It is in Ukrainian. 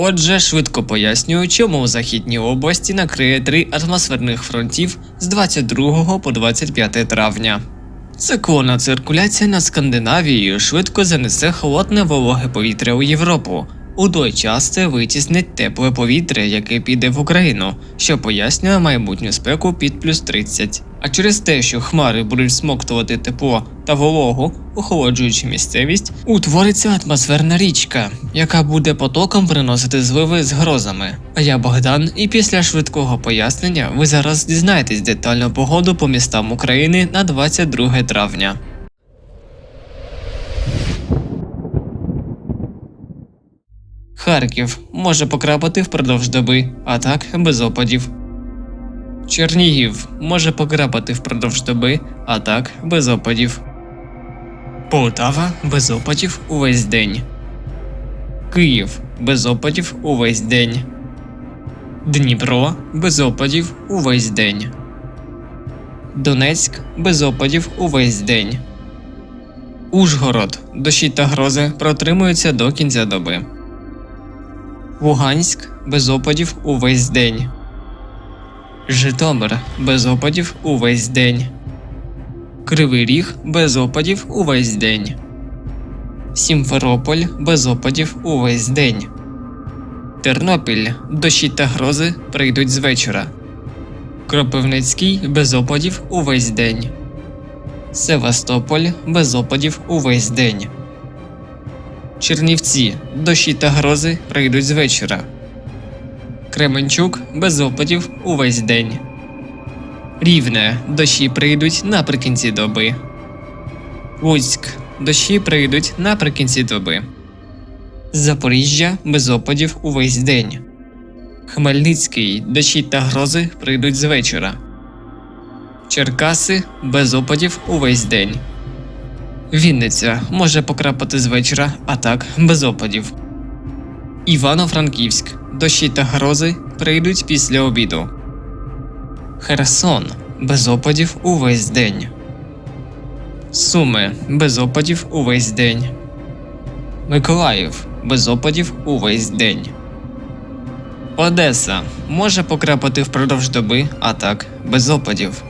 Отже, швидко пояснюю, чому у західній області накриє три атмосферних фронтів з 22 по 25 травня. Циклонна циркуляція над Скандинавією швидко занесе холодне вологе повітря у Європу. У той час це витіснить тепле повітря, яке піде в Україну, що пояснює майбутню спеку під плюс 30. А через те, що хмари будуть смоктувати тепло та вологу, охолоджуючи місцевість, утвориться атмосферна річка, яка буде потоком приносити зливи з грозами. А я Богдан, і після швидкого пояснення ви зараз дізнаєтесь детальну погоду по містам України на 22 травня. Харків може покрапати впродовж доби, а так без опадів. Чернігів може покрапати впродовж доби, а так без опадів. Полтава без опадів увесь день. Київ без опадів увесь день. Дніпро без опадів увесь день. Донецьк без опадів увесь день. Ужгород дощі та грози протримуються до кінця доби. Луганськ без опадів увесь день. Житомир без опадів увесь день. Кривий Ріг без опадів увесь день. Сімферополь без опадів увесь день. Тернопіль дощі та грози прийдуть з вечора. Кропивницький без опадів увесь день. Севастополь без опадів увесь день. Чернівці дощі та грози прийдуть з вечора. Кременчук без опадів увесь день. Рівне дощі прийдуть наприкінці доби. Луцьк дощі прийдуть наприкінці доби. Запоріжжя без опадів увесь день. Хмельницький дощі та грози прийдуть з вечора. Черкаси без опадів увесь день. Вінниця може покрапати з вечора, а так без опадів. Івано-Франківськ дощі та грози прийдуть після обіду. Херсон без опадів увесь день. Суми без опадів увесь день. Миколаїв без опадів увесь день. Одеса може покрапати впродовж доби, а так без опадів.